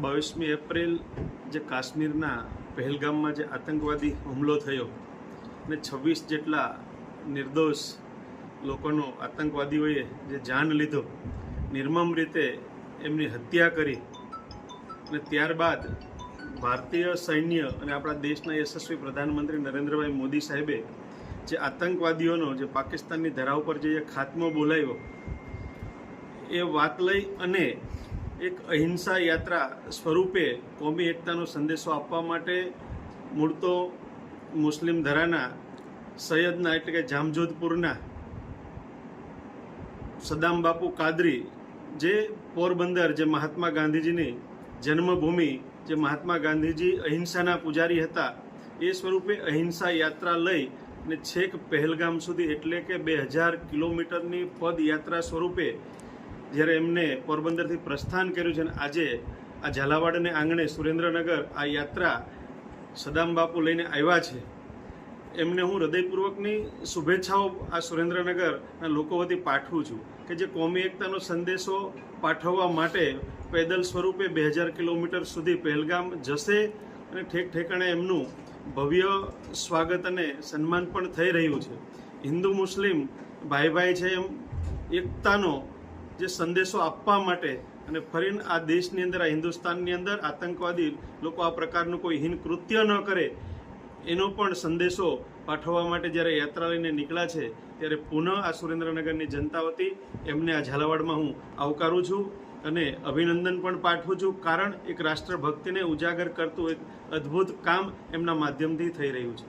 બાવીસમી એપ્રિલ જે કાશ્મીરના પહેલગામમાં જે આતંકવાદી હુમલો થયો ને છવ્વીસ જેટલા નિર્દોષ લોકોનો આતંકવાદીઓએ જે જાન લીધો, નિર્મમ રીતે એમની હત્યા કરી અને ત્યારબાદ ભારતીય સૈન્ય અને આપણા દેશના યશસ્વી પ્રધાનમંત્રી નરેન્દ્રભાઈ મોદી સાહેબે જે આતંકવાદીઓનો જે પાકિસ્તાનની ધરા ઉપર જે ખાત્મો બોલાવ્યો, એ વાત લઈ અને એક અહિંસા યાત્રા સ્વરૂપે કોમી એકતાનો સંદેશો આપવા માટે મૂળ તો મુસ્લિમ ધરાના સૈયદના એટલે કે જામજોધપુરના સદામ બાપુ કાદરી જે પોરબંદર જે મહાત્મા ગાંધીજીની જન્મભૂમિ, જે મહાત્મા ગાંધીજી અહિંસાના પૂજારી હતા, એ સ્વરૂપે અહિંસા યાત્રા લઈ અને છેક પહેલગામ સુધી એટલે કે બે હજાર કિલોમીટરની પદયાત્રા સ્વરૂપે જ્યારે એમને પોરબંદરથી પ્રસ્થાન કર્યું છે અને આજે આ ઝાલાવાડને આંગણે સુરેન્દ્રનગર આ યાત્રા સદામ બાપુ લઈને આવ્યા છે. એમને હું હૃદયપૂર્વકની શુભેચ્છાઓ આ સુરેન્દ્રનગરના લોકો વતી પાઠવું છું કે જે કોમી એકતાનો સંદેશો પાઠવવા માટે પેદલ સ્વરૂપે બે હજાર કિલોમીટર સુધી પહેલગામ જશે અને ઠેક ઠેકાણે એમનું ભવ્ય સ્વાગત અને સન્માન પણ થઈ રહ્યું છે. હિન્દુ મુસ્લિમ ભાઈ ભાઈ છે એમ એકતાનો જે સંદેશો આપવા માટે અને ફરીને આ દેશની અંદર, આ હિન્દુસ્તાનની અંદર આતંકવાદી લોકો આ પ્રકારનું કોઈ હિન કૃત્ય ન કરે, એનો પણ સંદેશો પાઠવવા માટે જ્યારે યાત્રા લઈને નીકળ્યા છે, ત્યારે પુનઃ આ સુરેન્દ્રનગરની જનતા વતી એમને આ ઝાલાવાડમાં હું આવકારું છું અને અભિનંદન પણ પાઠવું છું, કારણ એક રાષ્ટ્રભક્તિને ઉજાગર કરતું એક અદ્ભુત કામ એમના માધ્યમથી થઈ રહ્યું છે.